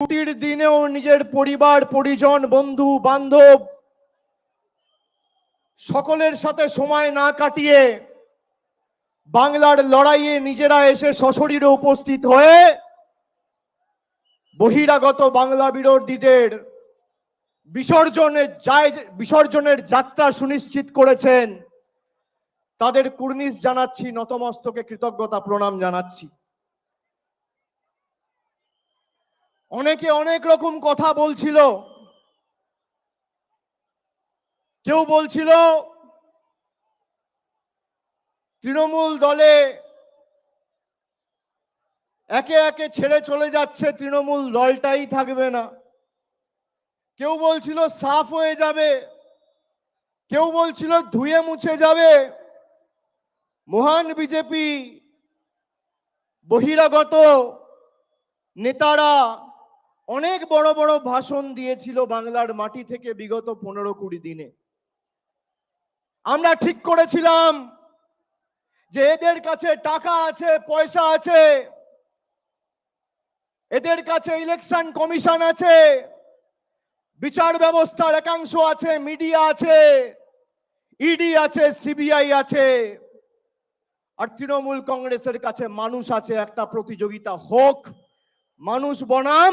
ছুটির দিনেও নিজের পরিবার, পরিজন, বন্ধু, বান্ধব সকলের সাথে সময় না কাটিয়ে বাংলার লড়াইয়ে নিজেরা এসে সশরীরে উপস্থিত হয়ে বহিরাগত বাংলা বিরোধীদের বিসর্জনের বিসর্জনের যাত্রা সুনিশ্চিত করেছেন। তাদের কুর্নিশ জানাচ্ছি, নতমস্তকে কৃতজ্ঞতা প্রণাম জানাচ্ছি। অনেকে অনেক রকম কথা বলছিল। কেউ বলছিল, তৃণমূল দলে একে একে ছেড়ে চলে যাচ্ছে, তৃণমূল দলটাই থাকবে না। কেউ বলছিল, সাফ হয়ে যাবে। কেউ বলছিল, ধুয়ে মুছে যাবে। মহান বিজেপি বহিরাগত নেতারা অনেক বড় বড় ভাষণ দিয়েছিল বাংলার মাটি থেকে বিগত পনেরো কুড়ি দিনে। আমরা ঠিক করেছিলাম যে এদের কাছে টাকা আছে, পয়সা আছে, এদের কাছে ইলেকশন কমিশন আছে, বিচার ব্যবস্থার একাংশ আছে মিডিয়া আছে ইডি আছে সিবিআই আছে, আর তৃণমূল কংগ্রেসের কাছে মানুষ আছে, একটা প্রতিযোগিতা হোক, মানুষ বনাম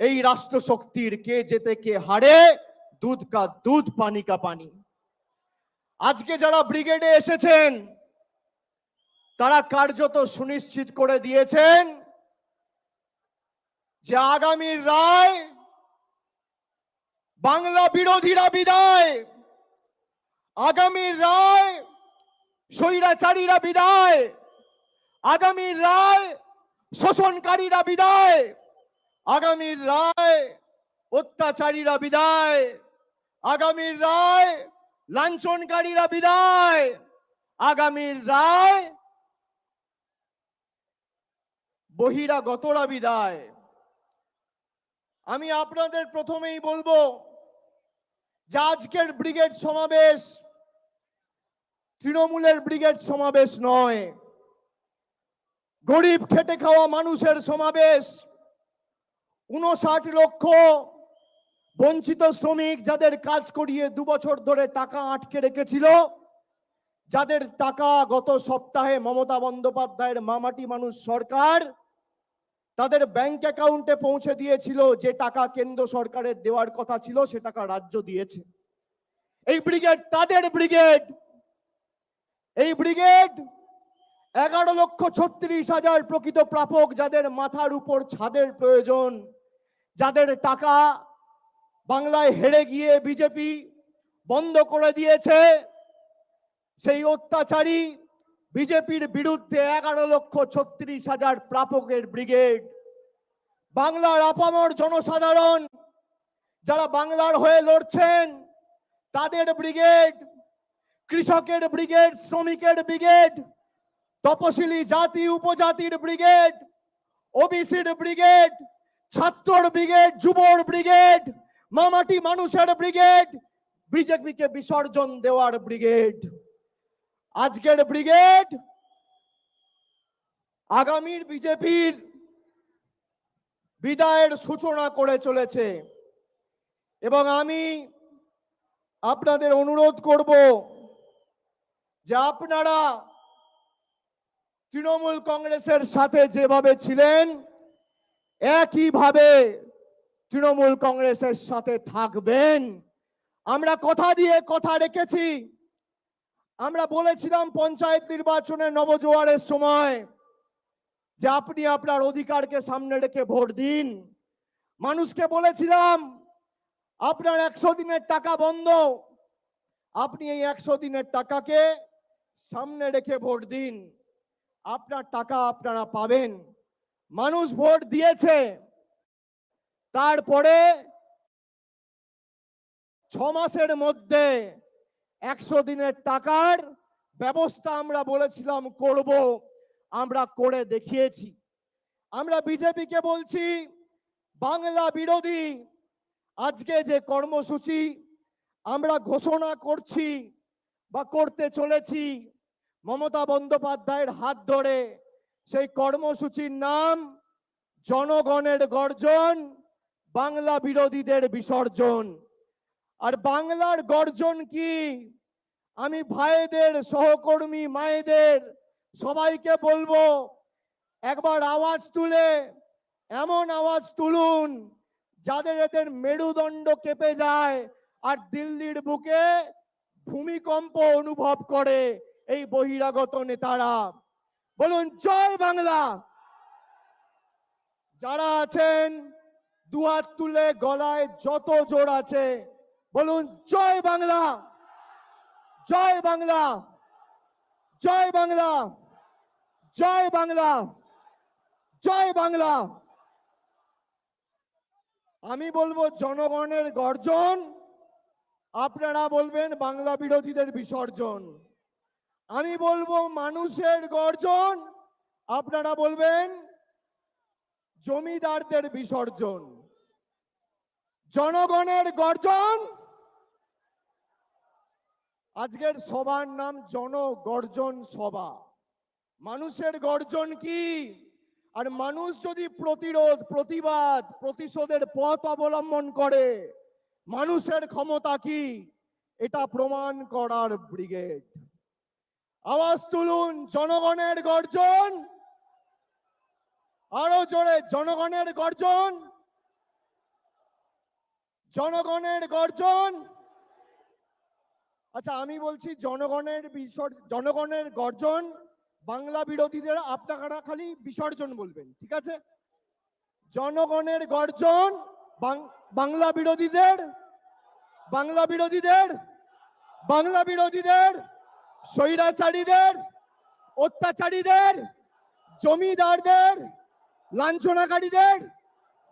এই রাষ্ট্র শক্তির কে যেতে কে হারে, দুধ কা দুধ, পানি কা পানি। আজকে যারা ব্রিগেডে এসেছেন, তারা কার্যত সুনিশ্চিত করে দিয়েছেন যে আগামীর রায় বাংলা বিরোধীরা বিদায় আগামীর রায় স্বৈরাচারীরা বিদায় আগামীর রায় শোষণকারীরা বিদায়। আগামীর রায়, অত্যাচারীরা বিদায়। আগামীর রায়, লাঞ্ছনকারীরা বিদায়। আগামীর রায়, বহিরাগতরা বিদায়। আমি আপনাদের প্রথমেই বলব যে আজকের ব্রিগেড সমাবেশ তৃণমূলের ব্রিগেড সমাবেশ নয়। গরিব খেটে খাওয়া মানুষের সমাবেশ। উনষাট লক্ষ বঞ্চিত শ্রমিক যাদের কাজ করিয়ে দু বছর ধরে টাকা আটকে রেখেছিল, যাদের টাকা গত সপ্তাহে মমতা বন্দ্যোপাধ্যায়ের মামাটি মানুষ সরকার, তাদের ব্যাংক অ্যাকাউন্টে পৌঁছে দিয়েছিল যে টাকা কেন্দ্র সরকারের দেওয়ার কথা ছিল, সে টাকা রাজ্য দিয়েছে। এই ব্রিগেড, তাদের ব্রিগেড, এই ব্রিগেড এগারো লক্ষ ছত্রিশ হাজার প্রকৃত প্রাপক যাদের মাথার উপর ছাদের প্রয়োজন। যাদের টাকা বাংলায় হেরে গিয়ে বিজেপি বন্ধ করে দিয়েছে, সেই অত্যাচারী বিজেপির বিরুদ্ধে এগারো লক্ষ ছত্রিশ হাজার প্রাপকের ব্রিগেড। বাংলার আপামর জনসাধারণ যারা বাংলার হয়ে লড়ছেন, তাদের ব্রিগেড, কৃষকের ব্রিগেড, শ্রমিকের ব্রিগেড, তপশিলি জাতি, উপজাতির ব্রিগেড, ওবিসির ব্রিগেড ছাত্রর ব্রিগেড, যুবর ব্রিগেড, মামাটি মানুষের ব্রিগেড, বিজেপিকে বিসর্জন দেওয়ার ব্রিগেড। আজকের ব্রিগেড আগামীর বিজেপির বিদায়ের সূচনা করে চলেছে। এবং আমি আপনাদের অনুরোধ করব যে আপনারা তৃণমূল কংগ্রেসের সাথে যেভাবে ছিলেন একইভাবে তৃণমূল কংগ্রেসের সাথে থাকবেন। আমরা কথা দিয়ে কথা রেখেছি। আমরা বলেছিলাম পঞ্চায়েত নির্বাচনে নবজোয়ারের সময় যে আপনি আপনার অধিকারকে সামনে রেখে ভোট দিন। মানুষকে বলেছিলাম, আপনার একশো দিনের টাকা বন্ধ। আপনি এই একশো দিনের টাকাকে সামনে রেখে ভোট দিন। আপনার টাকা আপনারা পাবেন। মানুষ ভোট দিয়েছে। তারপরে ছ মাসের মধ্যে একশো দিনের টাকার ব্যবস্থা আমরা বলেছিলাম করব, আমরা করে দেখিয়েছি। আমরা বিজেপিকে বলছি, বাংলা বিরোধী, আজকে যে কর্মসূচি আমরা ঘোষণা করছি বা করতে চলেছি, মমতা বন্দ্যোপাধ্যায়ের হাত ধরে সেই কর্মসূচির নাম জনগণের গর্জন, বাংলা বিরোধীদের বিসর্জন। আর বাংলার গর্জন কি? আমি ভাইদের, সহকর্মী মায়েদের সবাইকে বলব, একবার আওয়াজ তুলে, এমন আওয়াজ তুলুন, যাদের এদের মেরুদণ্ড কেঁপে যায় আর দিল্লির বুকে ভূমিকম্প অনুভব করে এই বহিরাগত নেতারা। বলুন, জয় বাংলা। যারা আছেন দুহাত তুলে গলায় যত জোর আছে, বলুন, জয় বাংলা। জয় বাংলা। জয় বাংলা। জয় বাংলা। জয় বাংলা। আমি বলব, জনগণের গর্জন, আপনারা বলবেন, বাংলা বিরোধীদের বিসর্জন। আমি বলব মানুষের গর্জন, আপনারা বলবেন জমিদারদের বিসর্জন, জনগণের গর্জন। আজকের সবার নাম জনগর্জন সভা। মানুষের গর্জন কি? আর মানুষ যদি প্রতিরোধ, প্রতিবাদ, প্রতিশোধের পথ অবলম্বন করে, মানুষের ক্ষমতা কি? এটা প্রমাণ করার ব্রিগেড। আওয়াজ তুলুন জনগণের গর্জন। আরও জোরে, জনগণের গর্জন। জনগণের গর্জন। আচ্ছা আমি বলছি জনগণের জনগণের গর্জন, বাংলা বিরোধীদের আপনারা খালি বিসর্জন বলবেন, ঠিক আছে? জনগণের গর্জন বাংলা বিরোধীদের বাংলা বিরোধীদের বাংলা বিরোধীদের স্বৈরাচারীদের, অত্যাচারীদের, জমিদারদের, লাঞ্ছনাকারীদের,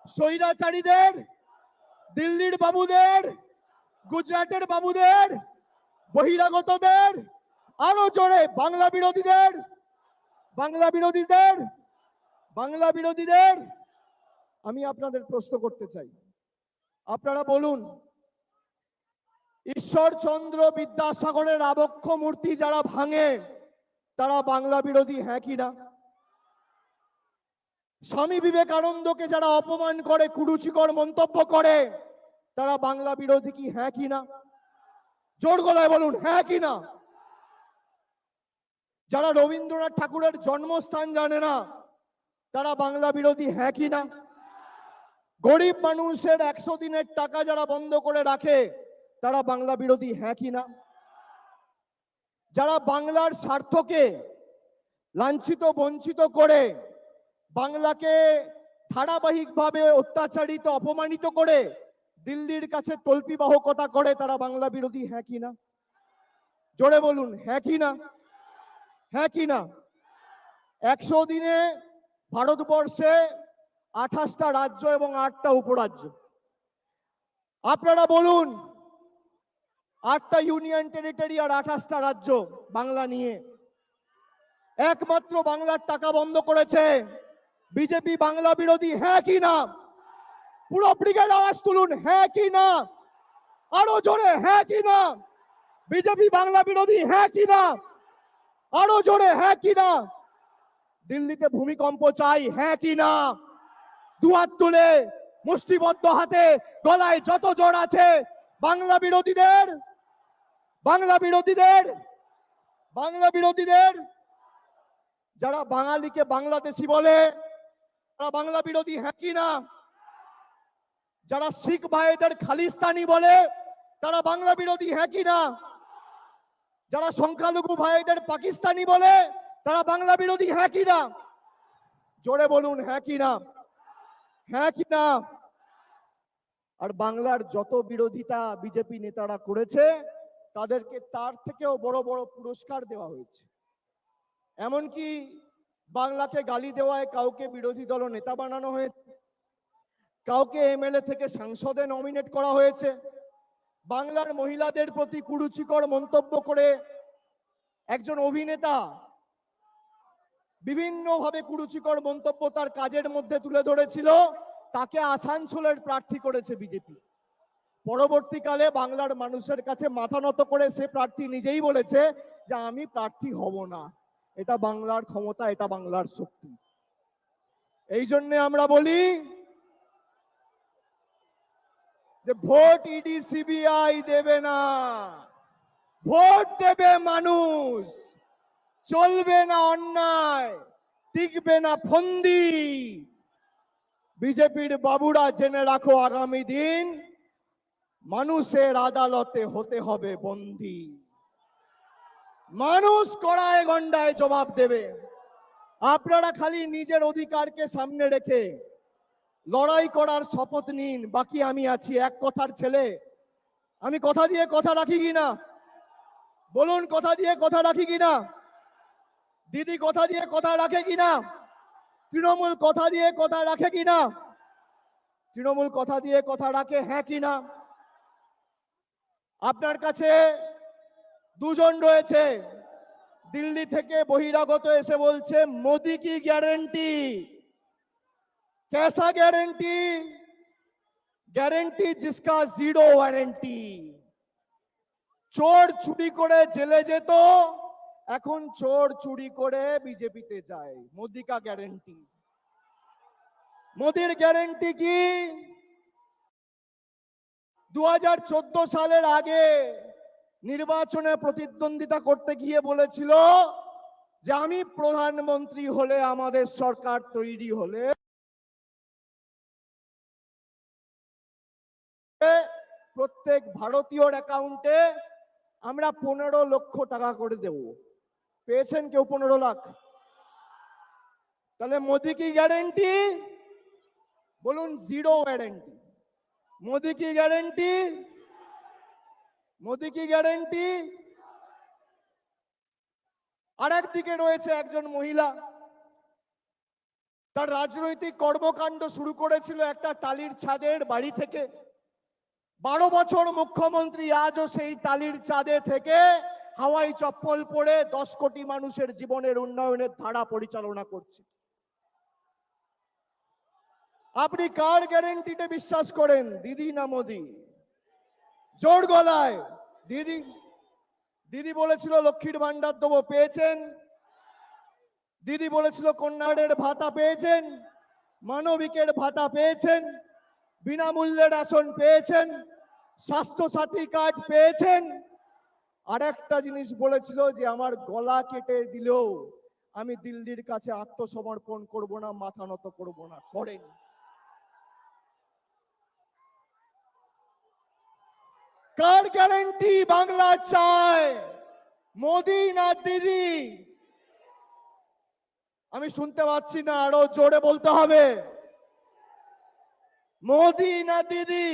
স্বৈরাচারীদের, দিল্লির বাবুদের, গুজরাটের বাবুদের, বহিরাগতদের, আরও জোরে বাংলা বিরোধীদের বাংলা বিরোধীদের বাংলা বিরোধীদের, আমি আপনাদের প্রশ্ন করতে চাই। আপনারা বলুন ঈশ্বরচন্দ্র বিদ্যাসাগরের আবক্ষ মূর্তি যারা ভাঙে, তারা বাংলা বিরোধী হ্যাঁ কি না? স্বামী বিবেকানন্দকে যারা অপমান করে, কুরুচিকর মন্তব্য করে, তারা বাংলা বিরোধী কি হ্যাঁ কি না? জোর গলায় বলুন হ্যাঁ কি না? যারা রবীন্দ্রনাথ ঠাকুরের জন্মস্থান জানে না, তারা বাংলা বিরোধী হ্যাঁ কি না? গরিব মানুষের একশো দিনের টাকা যারা বন্ধ করে রাখে তারা বাংলা বিরোধী হ্যাঁ কি না? যারা বাংলার স্বার্থকে লাঞ্ছিত, বঞ্চিত করে বাংলাকে ধারাবাহিকভাবে অত্যাচারিত, অপমানিত করে দিল্লির কাছে তল্পিবাহকতা করে তারা বাংলা বিরোধী হ্যাঁ কি না? জোরে বলুন হ্যাঁ কি না? হ্যাঁ কি না? একশো দিনে ভারতবর্ষে আঠাশটা রাজ্য এবং আটটা উপরাজ্য। আপনারা বলুন আটটা ইউনিয়ন টেরিটরি আর আঠাশটা রাজ্য বাংলা নিয়ে। একমাত্র বাংলার টাকা বন্ধ করেছে বিজেপি বাংলা বিরোধী হ্যাঁ কি না? পুরো ব্রিগেড আওয়াজ তুলুন হ্যাঁ কি না? আরও জোরে হ্যাঁ কি না? বিজেপি বাংলা বিরোধী হ্যাঁ কি না? আরও জোরে হ্যাঁ কি না? দিল্লিতে ভূমিকম্প চাই হ্যাঁ কি না? দুহাত তুলে মুষ্টিবদ্ধ হাতে গলায় যত জোর আছে বাংলা বিরোধীদের বাংলা বিরোধীদের বাংলা বিরোধীদের, যারা বাঙালিকে বাংলাদেশি বলে, তারা বাংলা বিরোধী হ্যাঁ কি না? যারা শিখ ভাইদের খালিস্তানি বলে, তারা বাংলা বিরোধী হ্যাঁ কি না? যারা সংখ্যালঘু ভাইদের পাকিস্তানি বলে, তারা বাংলা বিরোধী হ্যাঁ কি না? জোরে বলুন হ্যাঁ কি না? হ্যাঁ কি না? আর বাংলার যত বিরোধিতা বিজেপি নেতারা করেছে তাদেরকে তার থেকেও বড় বড় পুরস্কার দেওয়া হয়েছে। এমনকি বাংলাকে গালি দেওয়ায় কাউকে বিরোধী দল নেতা বানানো হয়েছে। কাউকে এমএলএ থেকে সাংসদে নমিনেট করা হয়েছে। বাংলার মহিলাদের প্রতি কুরুচিকর মন্তব্য করে একজন অভিনেতা বিভিন্নভাবে কুরুচিকর মন্তব্য তার কাজের মধ্যে তুলে ধরেছিল। তাকে আসানসোলের প্রার্থী করেছে বিজেপি। পরবর্তীকালে বাংলার মানুষের কাছে মাথা নত করে সে প্রার্থী নিজেই বলেছে যে আমি প্রার্থী হব না। এটা বাংলার ক্ষমতা, এটা বাংলার শক্তি। এই জন্য আমরা বলি যে ভোট ইডি সিবিআই দেবে না। ভোট দেবে মানুষ। চলবে না অন্যায়, টিকবে না ফন্দি। বিজেপির বাবুরা জেনে রাখো আগামী দিন মানুষের আদালতে হতে হবে বন্দী। মানুষ কড়ায় গন্ডায় জবাব দেবে। আপনারা খালি নিজের অধিকারকে সামনে রেখে লড়াই করার শপথ নিন। বাকি আমি আছি, এক কথার ছেলে। আমি কথা দিয়ে কথা রাখি কিনা বলুন, কথা দিয়ে কথা রাখি কিনা দিদি কথা দিয়ে কথা রাখে কিনা তৃণমূল কথা দিয়ে কথা রাখে কিনা তৃণমূল কথা দিয়ে কথা রাখে হ্যাঁ কিনা আপনার কাছে দুজন রয়েছে দিল্লি থেকে বহিরাগত এসে বলছে মোদি কি গ্যারেন্টি कैसा गारंटी গ্যারেন্টি জিসকা জিরো ওয়ারেন্টি চোর চুরি করে জেলে যেত এখন চোর চুরি করে বিজেপিতে যায় মোদি কা গ্যারেন্টি মোদির গ্যারেন্টি কি দু হাজার চোদ্দ সালের আগে নির্বাচনে প্রতিদ্বন্দ্বিতা করতে গিয়ে বলেছিল যে আমি প্রধানমন্ত্রী হলে আমাদের সরকার তৈরি হলে প্রত্যেক ভারতীয়র অ্যাকাউন্টে আমরা পনেরো লক্ষ টাকা করে দেব। পেয়েছেন কেউ পনেরো লাখ? তাহলে মোদি কি গ্যারেন্টি বলুন জিরো গ্যারেন্টি মোদি কি গ্যারেন্টি মোদি কি গ্যারেন্টি আর একদিকে রয়েছে একজন মহিলা। তার রাজনৈতিক কর্মকাণ্ড শুরু করেছিল একটা টালির ছাদের বাড়ি থেকে। বারো বছর মুখ্যমন্ত্রী আজও সেই টালির চাঁদে থেকে হাওয়াই চপ্পল পরে দশ কোটি মানুষের জীবনের উন্নয়নের ধারা পরিচালনা করছে। আপনি কার গ্যারেন্টিতে বিশ্বাস করেন? দিদি না মোদি? জোর গলায়। দিদি দিদি বলেছিল লক্ষ্মীর ভান্ডার দেবো, পেয়েছেন? দিদি বলেছিল কন্যাড়ের ভাতা পেয়েছেন? মানবিকের ভাতা পেয়েছেন? বিনামূল্যে রেশন পেয়েছেন? স্বাস্থ্য সাথী কার্ড পেয়েছেন? আর একটা জিনিস বলেছিল যে আমার গলা কেটে দিলেও আমি দিল্লির কাছে আত্মসমর্পণ করব না, মাথা নত করব না, করেন। কার গ্যারেন্টি বাংলা চায়? মোদি না দিদি? আমি শুনতে পাচ্ছি না, আরও জোরে বলতে হবে। মোদি না দিদি?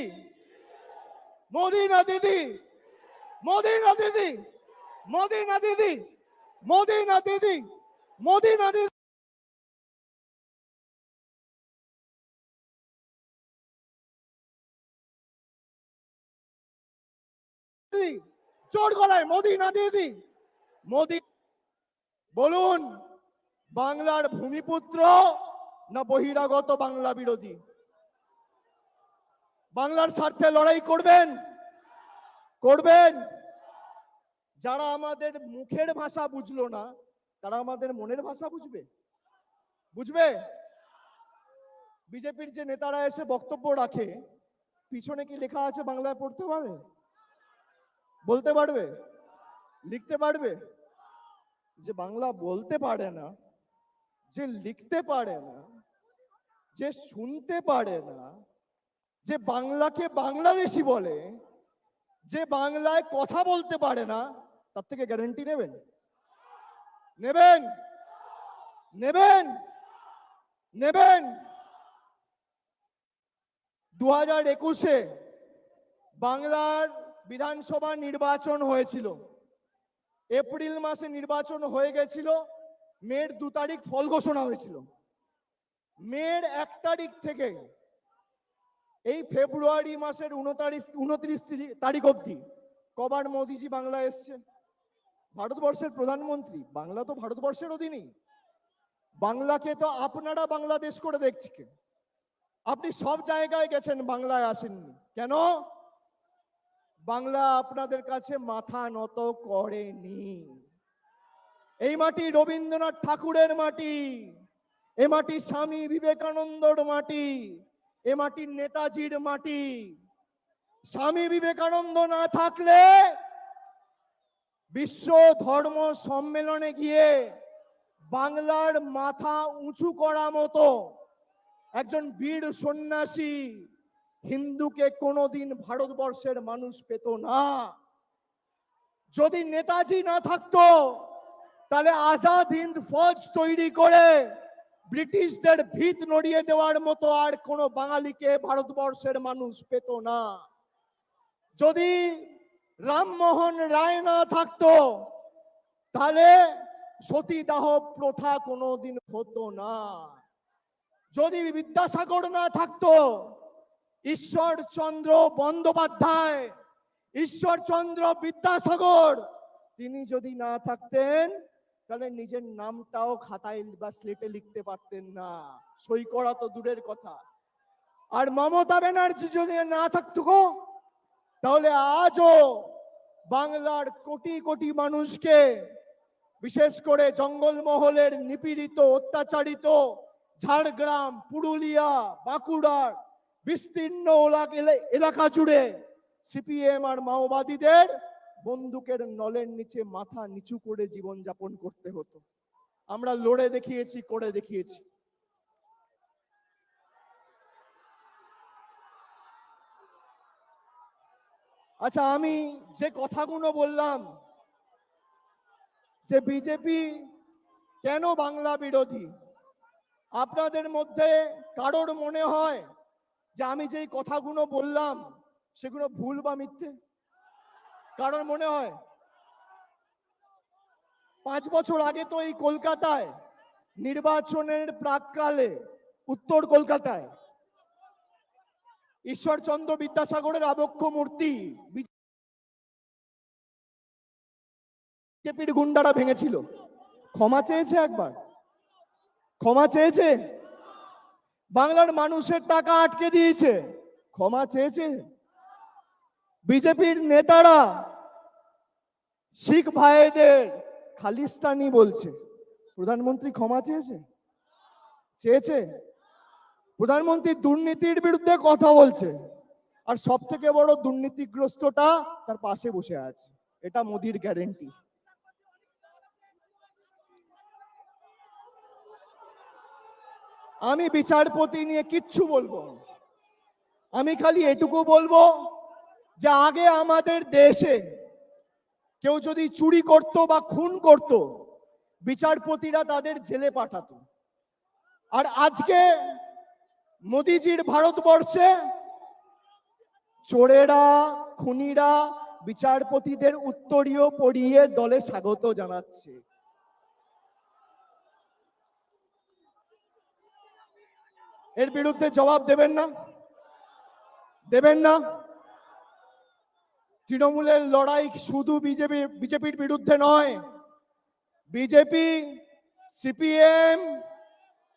মোদি না দিদি? মোদি না দিদি? মোদি না দিদি? মোদি না দিদি? মোদি না দিদি? চোর গলায় মোদি না দিদি মোদি, বলুন, বাংলার ভূমিপুত্র না বহিরাগত বাংলা বিরোধী? বাংলার স্বার্থে লড়াই করবেন? করবেন? যারা আমাদের মুখের ভাষা বুঝলো না, তারা আমাদের মনের ভাষা বুঝবে? বুঝবে? বিজেপির যে নেতারা এসে বক্তব্য রাখে, পিছনে কি লেখা আছে বাংলায় পড়তে পারবে বলতে পারবে? লিখতে পারবে? যে বাংলা বলতে পারে না, যে লিখতে পারে না, যে শুনতে পারে না, যে বাংলাকে বাংলাদেশি বলে, যে বাংলায় কথা বলতে পারে না, তার থেকে গ্যারেন্টি নেবেন? নেবেন? নেবেন? নেবেন? দু হাজার একুশে বাংলার বিধানসভা নির্বাচন হয়েছিল। এপ্রিল মাসে নির্বাচন হয়ে গেছিল। মের দু তারিখ ফল ঘোষণা হয়েছিল। মের এক তারিখ থেকে এই ফেব্রুয়ারি মাসের উনতারিখ উনত্রিশ তারিখ অবধি কবার মোদিজি বাংলা এসছে ভারতবর্ষের প্রধানমন্ত্রী, বাংলা তো ভারতবর্ষের অধীনেই। বাংলাকে তো আপনারা বাংলাদেশ করে দেখছেন আপনি সব জায়গায় গেছেন, বাংলায় আসেননি। কেন? বাংলা আপনাদের কাছে মাথা নত করেনি। এই মাটি রবীন্দ্রনাথ ঠাকুরের মাটি, এ মাটি স্বামী বিবেকানন্দর মাটি, এ মাটি নেতাজির মাটি। স্বামী বিবেকানন্দ না থাকলে বিশ্ব ধর্ম সম্মেলনে গিয়ে বাংলার মাথা উঁচু করা মতো একজন বীর সন্ন্যাসী হিন্দুকে কোনোদিন ভারতবর্ষের মানুষ পেত না। যদি নেতাজি না থাকতো, তাহলে আজাদ হিন্দ ফৌজ তৈরি করে ব্রিটিশদের ভিত নড়িয়ে দেওয়ার মতো আর কোনো বাঙালিকে ভারতবর্ষের মানুষ পেত না। যদি রামমোহন রায় না থাকতো, তাহলে সতীদাহ প্রথা কোনোদিন হতো না। যদি বিদ্যাসাগর না থাকতো ঈশ্বরচন্দ্র বন্দ্যোপাধ্যায় ঈশ্বরচন্দ্র বিদ্যাসাগর, তিনি যদি না থাকতেন, তাহলে নিজের নামটাও খাতায় বা স্লেটে লিখতে পারতেন না। সই করা তো দূরের কথা। আর মমতা ব্যানার্জি যদি না থাকতো তাহলে আজও বাংলার কোটি কোটি মানুষকে, বিশেষ করে জঙ্গলমহলের নিপীড়িত, অত্যাচারিত, ঝাড়গ্রাম, পুরুলিয়া, বাঁকুড়ার বিস্তীর্ণ এলাক- এলা- এলাকা জুড়ে সিপিএম আর মাওবাদীদের বন্দুকের নলের নিচে মাথা নিচু করে জীবন যাপন করতে হতো। আমরা লড়ে দেখিয়েছি, করে দেখিয়েছি। আচ্ছা আমি যে কথাগুলো বললাম, যে বিজেপি কেন বাংলা বিরোধী? আপনাদের মধ্যে কারোর মনে হয় যে আমি যেই কথাগুলো বললাম, সেগুলো ভুল বা মিথ্যে? কারণ মনে হয়? পাঁচ বছর আগে তো এই কলকাতায় নির্বাচনের প্রাককালে, উত্তর কলকাতায় ঈশ্বরচন্দ্র বিদ্যাসাগরের আবক্ষ মূর্তি বিজেপির গুন্ডারা ভেঙেছিল। ক্ষমা চেয়েছে একবার। ক্ষমা চেয়েছে? বাংলার মানুষের টাকা আটকে দিয়েছে। ক্ষমা চেয়েছে। বিজেপির নেতারা শিখ ভাইদের খালিস্তানি বলছে। প্রধানমন্ত্রী ক্ষমা চেয়েছে? চেয়েছে। প্রধানমন্ত্রী দুর্নীতির বিরুদ্ধে কথা বলছে। আর সব থেকে বড় দুর্নীতিগ্রস্তটা তার পাশে বসে আছে। এটা মোদির গ্যারেন্টি আমি বিচারপতি নিয়ে কিচ্ছু বলব। আমি খালি এটুকু বলব যে আগে আমাদের দেশে কেউ যদি চুরি করত বা খুন করত, বিচারপতিরা তাদের জেলে পাঠাতো আর আজকে মোদিজির ভারতবর্ষে চোরেরা, খুনিরা, বিচারপতিদের উত্তরীয় পড়িয়ে দলে স্বাগত জানাচ্ছে এর বিরুদ্ধে জবাব দেবেন না? দেবেন না? তৃণমূলের লড়াই শুধু বিজেপি, বিজেপির বিরুদ্ধে নয়। বিজেপি, সিপিএম,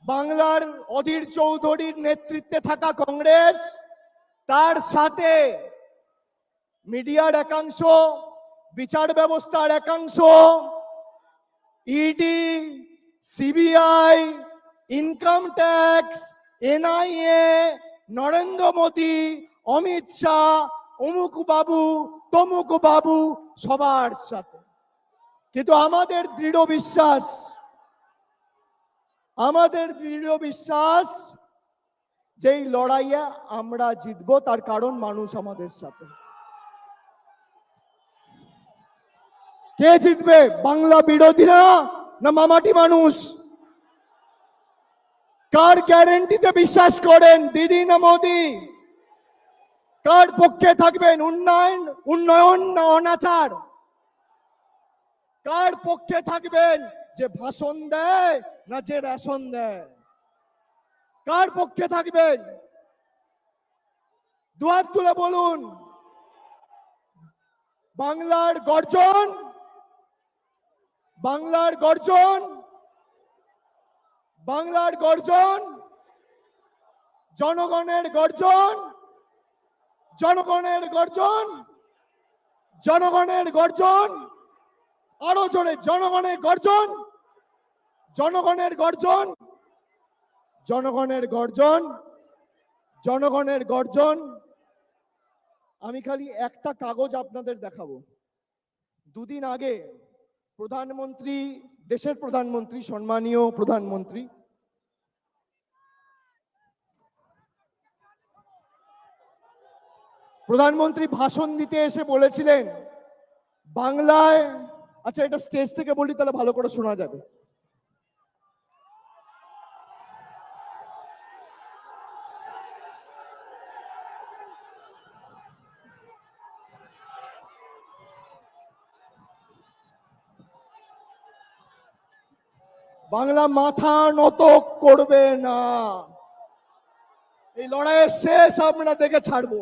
বাংলার অধীর চৌধুরীর নেতৃত্বে থাকা কংগ্রেস, তার সাথে মিডিয়ার একাংশ, বিচার ব্যবস্থার একাংশ, ED, CBI, income tax NIA, Narendra Modi, Amit Shah, অমুক বাবু, তমুক বাবু, সবার সাথে। কিন্তু আমাদের দৃঢ় বিশ্বাস, আমাদের দৃঢ় বিশ্বাস যেই লড়াইয়ে আমরা জিতবো, তার কারণ মানুষ আমাদের সাথে। কে জিতবে? বাংলা বিরোধীরা না মামাটি মানুষ? কার গ্যারেন্টিতে বিশ্বাস করেন? দিদি না মোদি? কার পক্ষে থাকবেন? উন্নয়ন উন্নয়ন না অনাচার? কার পক্ষে থাকবেন? যে ভাষণ দেয় না যে রেশন দেয়? কার পক্ষে থাকবেন? দুহাত তুলে বলুন। বাংলার গর্জন? বাংলার গর্জন? বাংলার গর্জন, জনগণের গর্জন জনগণের গর্জন জনগণের গর্জন, আরও জোরে, জনগণের গর্জন জনগণের গর্জন জনগণের গর্জন জনগণের গর্জন। আমি খালি একটা কাগজ আপনাদের দেখাবো। দুদিন আগে প্রধানমন্ত্রী দেশের প্রধানমন্ত্রী, সম্মানীয় প্রধানমন্ত্রী। প্রধানমন্ত্রী ভাষণ দিতে এসে বলেছিলেন, বাংলায় আচ্ছা এটা স্টেজ থেকে বলি, তাহলে ভালো করে শোনা যাবে। বাংলা মাথা নত করবে না। এই লড়াইয়ের শেষ আমরা দেখে ছাড়বো।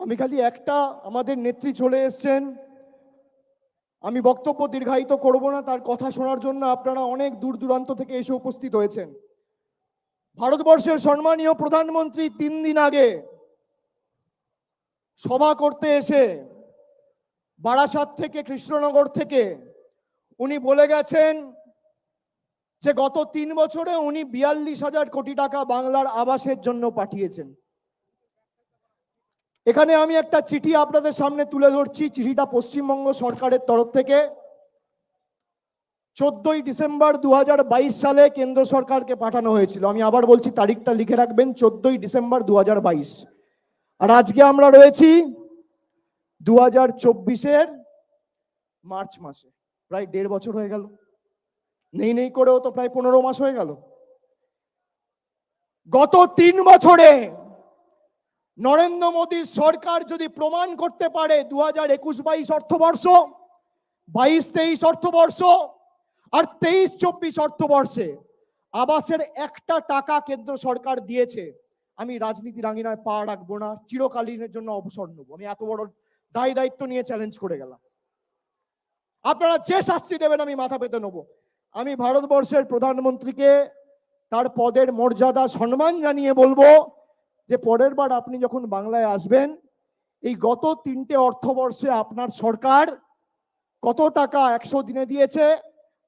আমি খালি একটা আমাদের নেত্রী চলে এসছেন। আমি বক্তব্য দীর্ঘায়িত করব না, তার কথা শোনার জন্য আপনারা অনেক দূর দূরান্ত থেকে এসে উপস্থিত হয়েছেন। ভারতবর্ষের সম্মানীয় প্রধানমন্ত্রী তিন দিন আগে সভা করতে এসে বারাসাত থেকে, কৃষ্ণনগর থেকে উনি বলে গেছেন যে গত তিন বছরে উনি বিয়াল্লিশ হাজার কোটি টাকা বাংলার আবাসের জন্য পাঠিয়েছেন। এখানে আমি একটা চিঠি আপনাদের সামনে তুলে ধরছি, চিঠিটা পশ্চিমবঙ্গ সরকারের তরফ থেকে। চোদ্দই ডিসেম্বর দু হাজার বাইশ সালে কেন্দ্র সরকারকে পাঠানো হয়েছিল। আমি আবার বলছি, তারিখটা লিখে রাখবেন, চোদ্দই ডিসেম্বর দু হাজার বাইশ। আর আজকে আমরা রয়েছি দু হাজার চব্বিশের মার্চ মাসে। প্রায় দেড় বছর হয়ে গেল। নেই নেই করেও তো প্রায় পনেরো মাস হয়ে গেল। গত তিন বছরে নরেন্দ্র মোদীর সরকার যদি প্রমাণ করতে পারে দু হাজার একুশ বাইশ অর্থবর্ষ, বাইশ তেইশ অর্থবর্ষ আর তেইশ চব্বিশ অর্থবর্ষে আবাসের একটা টাকা কেন্দ্র সরকার দিয়েছে, আমি রাজনীতি রাঙিনায় পা রাখব না, চিরকালীনের জন্য অবসর নেব। আমি এত বড় দায় দায়িত্ব নিয়ে চ্যালেঞ্জ করে গেলাম। আপনারা যে শাস্তি দেবেন আমি মাথা পেতে নেব। আমি ভারতবর্ষের প্রধানমন্ত্রীকে তার পদের মর্যাদা সম্মান জানিয়ে বলব যে পরের বার আপনি যখন বাংলায় আসবেন, এই গত তিনটে অর্থবর্ষে আপনার সরকার কত টাকা একশো দিনে দিয়েছে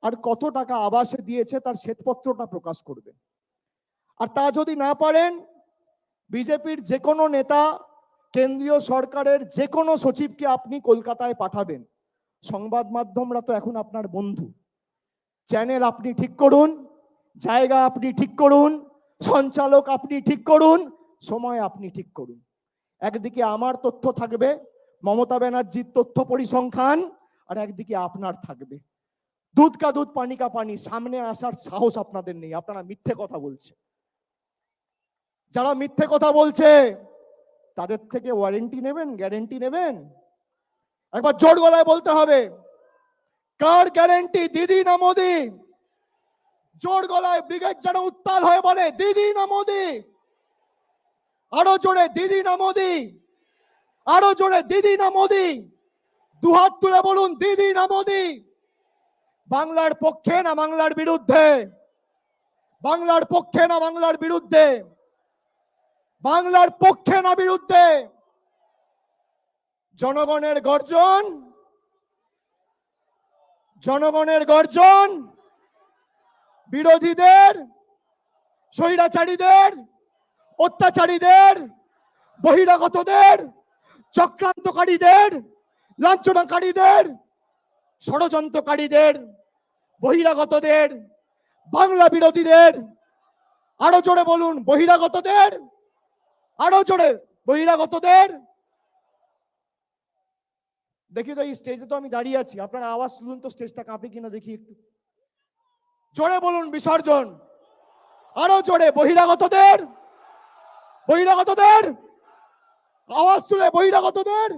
আর কত টাকা আবাসে দিয়েছে তার শ্বেতপত্রটা প্রকাশ করবেন আর তা যদি না পারেন, বিজেপির যে কোনো নেতা, কেন্দ্রীয় সরকারের যে কোনো সচিবকে আপনি কলকাতায় পাঠাবেন। সংবাদ মাধ্যমরা তো এখন আপনার বন্ধু। চ্যানেল আপনি ঠিক করুন, জায়গা আপনি ঠিক করুন, সঞ্চালক আপনি ঠিক করুন সময় আপনি ঠিক করুন। একদিকে আমার তথ্য থাকবে, মমতা ব্যানার্জির তথ্য পরিসংখ্যান, আর একদিকে আপনার থাকবে। দুধ কা দুধ, পানি কা পানি, সামনে আসার সাহস আপনাদের নেই, আপনারা মিথ্যে কথা বলছে যারা মিথ্যে কথা বলছে, তাদের থেকে ওয়ারেন্টি নেবেন গ্যারেন্টি নেবেন। একবার জোর গলায় বলতে হবে, কার গ্যারেন্টি দিদি না মোদি? জোর গলায় ব্রিগেড যেন উত্তাল হয়ে বলে, দিদি না মোদি? আরও জোরে, দিদি না মোদি। আরও জোরে, দিদি না মোদি। দুহাত তুলে বলুন, দিদি না মোদি। বাংলার পক্ষে না বাংলার বিরুদ্ধে? বাংলার পক্ষে না বাংলার বিরুদ্ধে? বাংলার পক্ষে না বিরুদ্ধে? জনগণের গর্জন। জনগণের গর্জন। বিরোধীদের, স্বৈরাচারীদের অত্যাচারীদের, বহিরাগতদের, চক্রান্তকারীদের, লাঞ্ছনাকারীদের, ষড়যন্ত্রকারীদের, বহিরাগতদের, বাংলা বিরোধীদের, আরও জোরে বলুন, বহিরাগতদের, আরও জোরে বহিরাগতদের। দেখি তো এই স্টেজে তো আমি দাঁড়িয়ে আছি। আপনার আওয়াজ শুনুন তো স্টেজটা কাঁপে কিনা দেখি একটু। জোরে বলুন, বিসর্জন। আরও জোরে, বহিরাগতদের বহিরাগতদের, আওয়াজ তুলে বহিরাগতদের,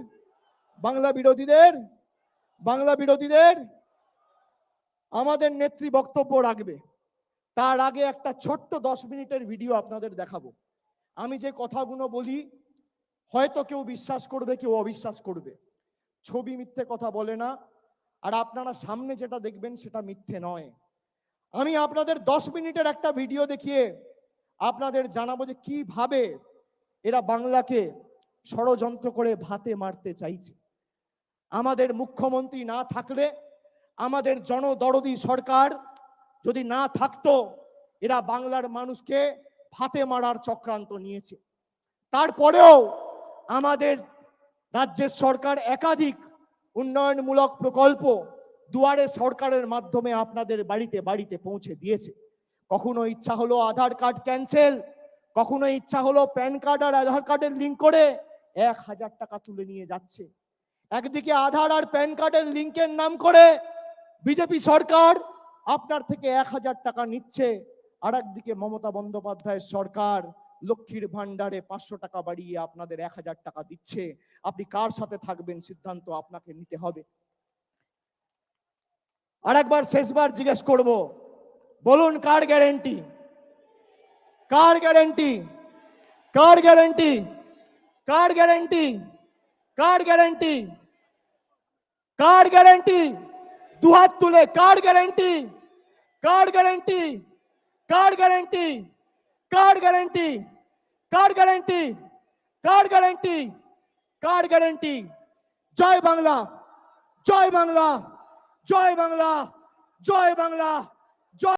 বাংলা বিরোধীদের বাংলা বিরোধীদের, আমাদের নেত্রী বক্তব্য রাখবে। তার আগে একটা ছোট্ট দশ মিনিটের ভিডিও আপনাদের দেখাবো। আমি যে কথাগুলো বলি, হয়তো কেউ বিশ্বাস করবে, কেউ অবিশ্বাস করবে। ছবি মিথ্যে কথা বলে না, আর আপনারা সামনে যেটা দেখবেন সেটা মিথ্যে নয়। আমি আপনাদের দশ মিনিটের একটা ভিডিও দেখিয়ে আপনাদের জানাব যে কীভাবে এরা বাংলাকে ষড়যন্ত্র করে ভাতে মারতে চাইছে। আমাদের মুখ্যমন্ত্রী না থাকলে, আমাদের জনদরদি সরকার যদি না থাকতো, এরা বাংলার মানুষকে ভাতে মারার চক্রান্ত নিয়েছে। তারপরেও আমাদের রাজ্যের সরকার একাধিক উন্নয়নমূলক প্রকল্প দুয়ারে সরকারের মাধ্যমে আপনাদের বাড়িতে বাড়িতে পৌঁছে দিয়েছে। কখনো ইচ্ছা হলো আধার কার্ড ক্যান্সেল, কখনো ইচ্ছা হলো প্যান কার্ড আর আধার কার্ডের লিঙ্ক করে এক হাজার টাকা তুলে নিয়ে যাচ্ছে। একদিকে আধার আর প্যান কার্ডের লিঙ্কের নাম করে বিজেপি সরকার আপনার থেকে এক হাজার টাকা নিচ্ছে আর একদিকে মমতা বন্দ্যোপাধ্যায়ের সরকার লক্ষ্মীর ভান্ডারে পাঁচশো টাকা বাড়িয়ে আপনাদের এক হাজার টাকা দিচ্ছে। আপনি কার সাথে থাকবেন সিদ্ধান্ত আপনাকে নিতে হবে। আর একবার শেষবার জিজ্ঞেস করব বলুন কার গ্যারেন্টি কার গ্যারেন্টি কার গ্যারেন্টি কার গ্যারেন্টি কার গ্যারেন্টি কার গ্যারেন্টি দুহাত তুলে কার গ্যারেন্টি কার গ্যারেন্টি কার গ্যারেন্টি কার গ্যারেন্টি কার গ্যারেন্টি কার গ্যারেন্টি কার গ্যারেন্টি জয় বাংলা জয় বাংলা জয় বাংলা জয় বাংলা